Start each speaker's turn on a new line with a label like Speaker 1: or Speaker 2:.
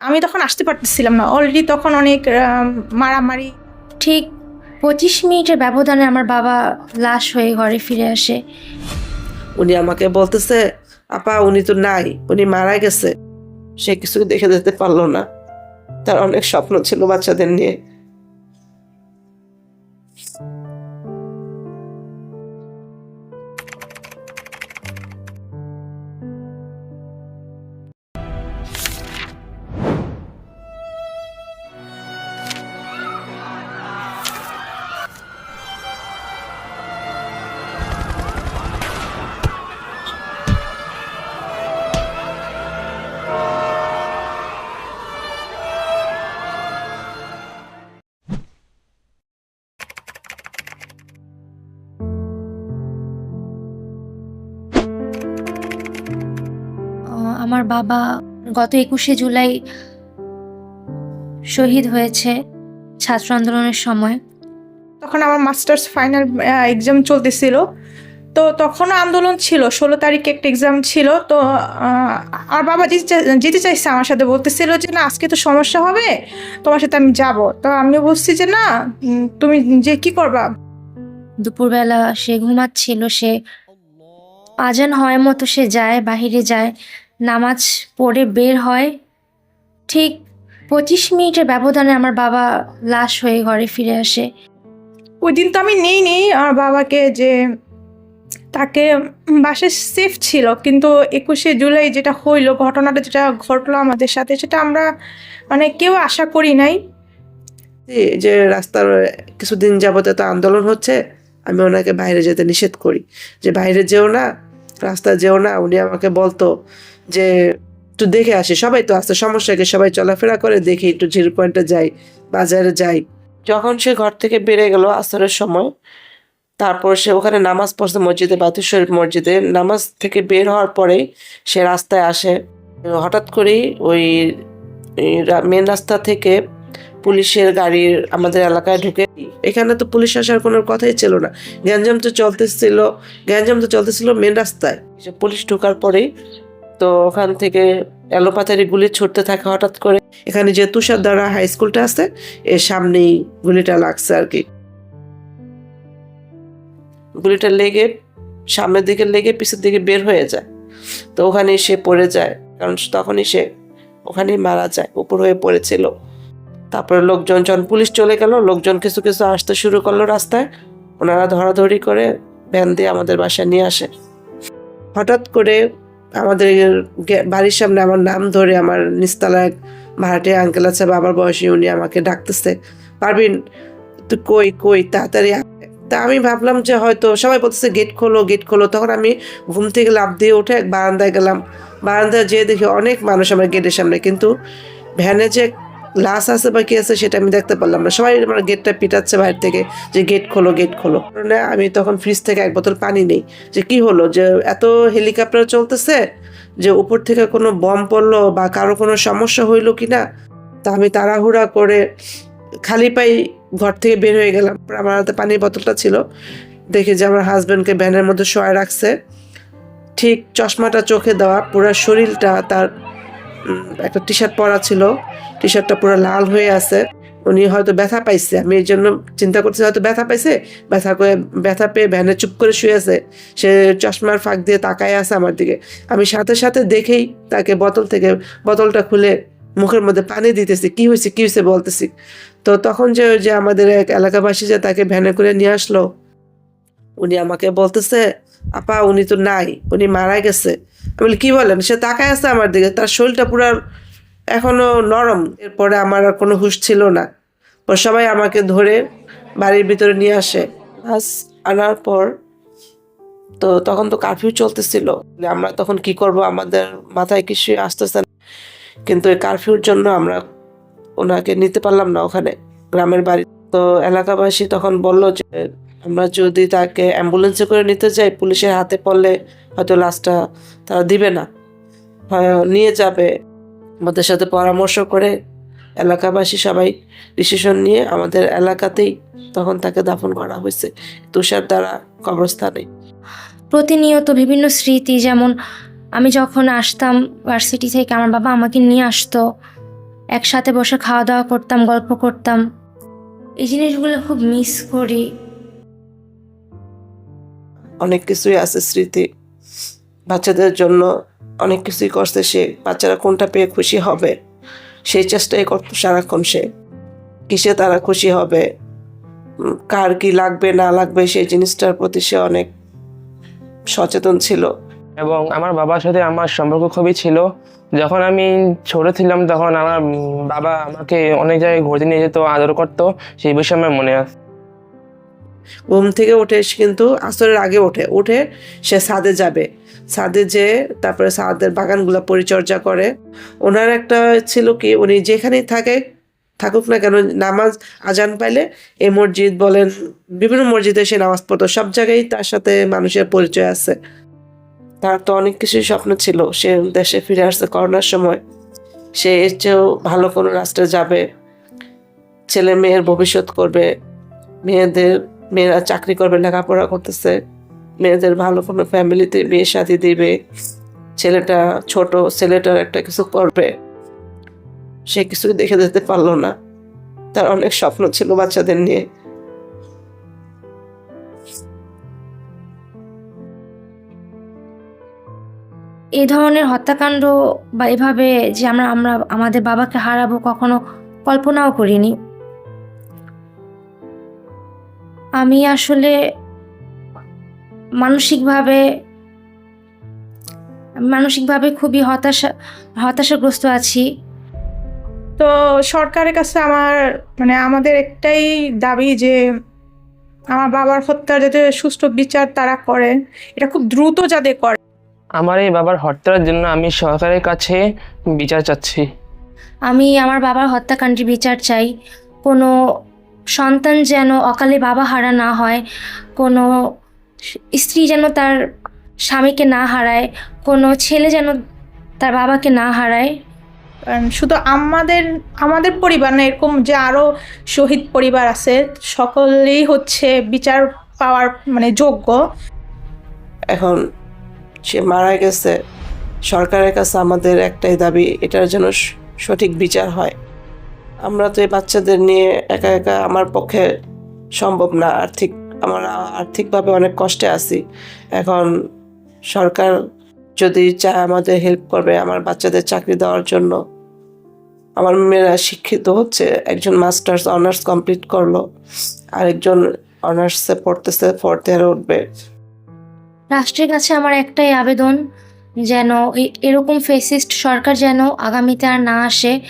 Speaker 1: আমি তখন আসতে পারতেছিলাম না। অলরেডি তখন অনেক মারামারি।
Speaker 2: ঠিক পঁচিশ মিনিটের ব্যবধানে আমার বাবা লাশ হয়ে ঘরে ফিরে আসে।
Speaker 3: উনি আমাকে বলতেছে আপা উনি তো নাই উনি মারা গেছে। সে কিছু দেখে যেতে পারল না। তার অনেক স্বপ্ন ছিল বাচ্চাদের নিয়ে।
Speaker 2: আমার বাবা গত একুশে জুলাই শহীদ হয়েছে ছাত্র আন্দোলনের সময়।
Speaker 1: তখন আমার মাস্টার্স ফাইনাল এক্সাম চলতেছিল। তো তখনও আন্দোলন ছিল ষোলো তারিখে একটা এক্সাম ছিল। তো আর বাবা যেতে চাইছে আমার সাথে বলতেছিল যে না আজকে তো সমস্যা হবে তোমার সাথে আমি যাব। তো আমিও বলছি যে না তুমি যে কি করবা?
Speaker 2: দুপুরবেলা সে ঘুমাচ্ছিল সে আজান হয় মতো সে যায় বাহিরে যায়। নামাজ পড়ে বের হয়। ঠিক পঁচিশ মিনিটের ব্যবধানে আমার বাবা লাশ হয়ে ঘরে ফিরে আসে।
Speaker 1: ওই দিন তো আমি নেই নি আমার বাবাকে যে তাকে বাসে সেফ ছিল কিন্তু একুশে জুলাই যেটা হইল ঘটনাটা যেটা ঘটলো আমাদের সাথে সেটা আমরা মানে কেউ আশা করি নাই।
Speaker 3: যে যে রাস্তার কিছুদিন যাবত এত আন্দোলন হচ্ছে আমি ওনাকে বাইরে যেতে নিষেধ করি। যে বাইরে যেও না রাস্তা যেও না উনি আমাকে বলতো যে একটু দেখে আসি। সবাই তো আসতে সমস্যাকে সবাই চলাফেরা করে, দেখি একটু জিরো পয়েন্টে যাই, বাজারে যাই। যখন সে ঘর থেকে বেড়ে গেল আসরের সময়, তারপর সে ওখানে নামাজ পড়ছে মসজিদে বাতু শরীফ মসজিদে। নামাজ থেকে বের হওয়ার পরেই সে রাস্তায় আসে। হঠাৎ করেই ওই মেন রাস্তা থেকে পুলিশের গাড়ির আমাদের এলাকায় ঢুকে। এখানে তো পুলিশ আসার কোনো কথাই ছিল না। গ্যাঞ্জাম তো চলতেছিল, গ্যাঞ্জাম তো চলতেছিল মেন রাস্তায়। পুলিশ ঢোকার পরেই তো ওখান থেকে এলোপাতারি গুলি ছুটতে থাকে হঠাৎ করে। এখানে যে তুষার দ্বারা হাই স্কুলটা আছে এর সামনেই গুলিটা লাগছে আর কি। গুলিটা লেগে সামনের দিকে লেগে পিছের দিকে বের হয়ে যায়। তো ওখানেই সে পড়ে যায়। কারণ তখনই সে ওখানেই মারা যায়, উপর হয়ে পড়েছিল। তারপরে লোকজন, যখন পুলিশ চলে গেল, লোকজন কিছু কিছু আসতে শুরু করল রাস্তায়। ওনারা ধরাধরি করে ভ্যান দিয়ে আমাদের বাসায় নিয়ে আসে। হঠাৎ করে আমাদের বাড়ির সামনে আমার নাম ধরে আমার নিস্তালা এক ভাড়াটে আঙ্কেল আছে, বাবার বয়সী উনি আমাকে ডাকতেছে পারবিন তুই কই কই, তাড়াতাড়ি তা আমি ভাবলাম যে হয়তো সবাই বলতেছে, গেট খোলো গেট খোলো। তখন আমি ঘুম থেকে লাভ দিয়ে উঠে এক বারান্দায় গেলাম। বারান্দায় যেয়ে দেখি অনেক মানুষ আমার গেটের সামনে, কিন্তু ভ্যানে যে লাশ আছে বা কি আছে সেটা আমি দেখতে পারলাম না। সবাই আমার গেটটা পিটাচ্ছে বাইরে থেকে যে গেট খোলো গেট খোলো। কারণে আমি তখন ফ্রিজ থেকে এক বোতল পানি নেই। যে কি হলো? যে এত হেলিকপ্টার চলতেছে যে উপর থেকে কোনো বম পড়ল বা কারও কোনো সমস্যা হইল কি না তা আমি তাড়াহুড়া করে খালি পাই ঘর থেকে বের হয়ে গেলাম। আমার হাতে পানির বোতলটা ছিল। দেখি যে আমার হাজব্যান্ডকে ভ্যানের মধ্যে শোয়া রাখছে। ঠিক চশমাটা চোখে দেওয়া, পুরো শরীরটা তার একটা টি শার্ট পরা ছিল। টি শার্টটা পুরো লাল হয়ে আছে। উনি হয়তো ব্যথা পাইছে। আমি এই জন্য চিন্তা করছি হয়তো ব্যথা পাইছে? ব্যথা করে ব্যথা পেয়ে ভ্যানে চুপ করে শুয়ে আছে। সে চশমার ফাঁক দিয়ে তাকায় আছে আমার দিকে। আমি সাথে সাথে দেখেই তাকে বোতল থেকে বোতলটা খুলে মুখের মধ্যে পানি দিতেছি। কি হয়েছে? কি হয়েছে? বলতেছি। তো তখন যে যে আমাদের এক এলাকাবাসী যে তাকে ভ্যানে করে নিয়ে আসলো উনি আমাকে বলতেছে আপা উনি তো নাই। উনি মারা গেছে। আমি বলি, কি বলেন? সে তাকায় আছে আমার দিকে। তার শরীরটা পুরো এখনও নরম, এরপরে আমার আর কোনো হুঁশ ছিল না। সবাই আমাকে ধরে বাড়ির ভিতরে নিয়ে আসে। বাস আনার পর তো তখন তো কারফিউ চলতেছিল। আমরা তখন কি করব? আমাদের মাথায় কিছু আসতেছে না। কিন্তু এই কারফিউর জন্য আমরা ওনাকে নিতে পারলাম না ওখানে, গ্রামের বাড়ি। তো এলাকাবাসী তখন বলল যে, আমরা যদি তাকে অ্যাম্বুলেন্সে করে নিতে যাই, পুলিশের হাতে পড়লে হয়তো লাশটা তারা দিবে না। নিয়ে যাবে। আমাদের সাথে পরামর্শ করে এলাকাবাসী সবাই ডিসিশন নিয়ে আমাদের এলাকাতেই তখন তাকে দাফন করা হয়েছে। তুষার দ্বারা কবরস্থানে।
Speaker 2: প্রতিনিয়ত বিভিন্ন স্মৃতি যেমন আমি যখন আসতাম ভার্সিটি থেকে আমার বাবা আমাকে নিয়ে আসতো। একসাথে বসে খাওয়া দাওয়া করতাম গল্প করতাম। এই জিনিসগুলো খুব মিস করি।
Speaker 3: অনেক কিছুই আছে স্মৃতি। বাচ্চাদের জন্য অনেক কিছুই করছে, সে বাচ্চারা কোনটা পেয়ে খুশি হবে, সেই চেষ্টাই করতো সারাক্ষণ সে। কিসে তারা খুশি হবে কার কি লাগবে, না লাগবে, সেই জিনিসটার প্রতি সে অনেক সচেতন ছিল।
Speaker 4: এবং আমার বাবার সাথে আমার সম্পর্ক খুবই ছিল। যখন আমি ছোট ছিলাম, তখন আমার বাবা আমাকে অনেক জায়গায় ঘুরতে নিয়ে যেত, আদর করতো, সেই বিষয়ে আমার মনে আছে।
Speaker 3: ঘুম থেকে উঠে এসে কিন্তু আসরের আগে ওঠে। উঠে সে ছাদে যাবে। সাদে যে তারপরে সাদের বাগানগুলো পরিচর্যা করে। ওনার একটা ছিল কি, উনি যেখানেই থাকে, থাকুক না কেন, নামাজ আজান পাইলে এই মসজিদ বলেন, বিভিন্ন মসজিদে সে নামাজ পড়তো। সব জায়গায় তার সাথে মানুষের পরিচয় আছে। তার তো অনেক কিছুই স্বপ্ন ছিল। সে দেশে ফিরে আসছে করোনার সময়। সে এর চেয়েও ভালো কোনো রাষ্ট্রে যাবে। ছেলে মেয়ের ভবিষ্যৎ করবে। মেয়েদের মেয়েরা চাকরি করবে, লেখাপড়া করতেছে। মেয়েদের ভালো কোনো ফ্যামিলিতে বিয়ে শাদি দিবে। ছেলেটা ছোট, ছেলেটার একটা কিছু করবে। সে কিছুই দেখে যেতে পারল না। তার অনেক স্বপ্ন ছিল বাচ্চাদের নিয়ে।
Speaker 2: এই ধরনের হত্যাকাণ্ড বা এভাবে যে আমরা আমরা আমাদের বাবাকে হারাবো কখনো কল্পনাও করিনি। আমি আসলে মানসিকভাবে মানসিকভাবে খুবই হতাশা হতাশাগ্রস্ত আছি।
Speaker 1: তো সরকারের কাছে আমার মানে আমাদের একটাই দাবি যে আমার বাবার হত্যার যাতে সুষ্ঠু বিচার তারা করে এটা খুব দ্রুত যাতে করে।
Speaker 4: আমার এই বাবার হত্যার জন্য আমি সরকারের কাছে বিচার চাচ্ছি।
Speaker 2: আমি আমার বাবার হত্যাকাণ্ডের বিচার চাই। কোনো সন্তান যেন অকালে বাবা হারা না হয় কোনো স্ত্রী যেন তার স্বামীকে না হারায় কোনো ছেলে যেন তার বাবাকে না হারায়।
Speaker 1: শুধু আমাদের আমাদের পরিবার না এরকম যে আরও শহীদ পরিবার আছে সকলেই হচ্ছে বিচার পাওয়ার মানে যোগ্য।
Speaker 3: এখন সে মারা গেছে সরকারের কাছে আমাদের একটাই দাবি এটার যেন সঠিক বিচার হয়। আমরা তো এই বাচ্চাদের নিয়ে একা একা আমার পক্ষে সম্ভব না। আর্থিক, আমার আর্থিকভাবে অনেক কষ্টে আছি। এখন সরকার যদি চায় আমাদের হেল্প করবে আমার বাচ্চাদের চাকরি দেওয়ার জন্য। আমার মেয়েরা শিক্ষিত হচ্ছে, একজন মাস্টার্স অনার্স কমপ্লিট করল, আরেকজন অনার্সে পড়তেছে ফোর্থ ইয়ারে উঠবে।
Speaker 2: রাষ্ট্রের কাছে আমার একটাই আবেদন, যেন এরকম ফেসিস্ট সরকার যেন আগামীতে আর না আসে।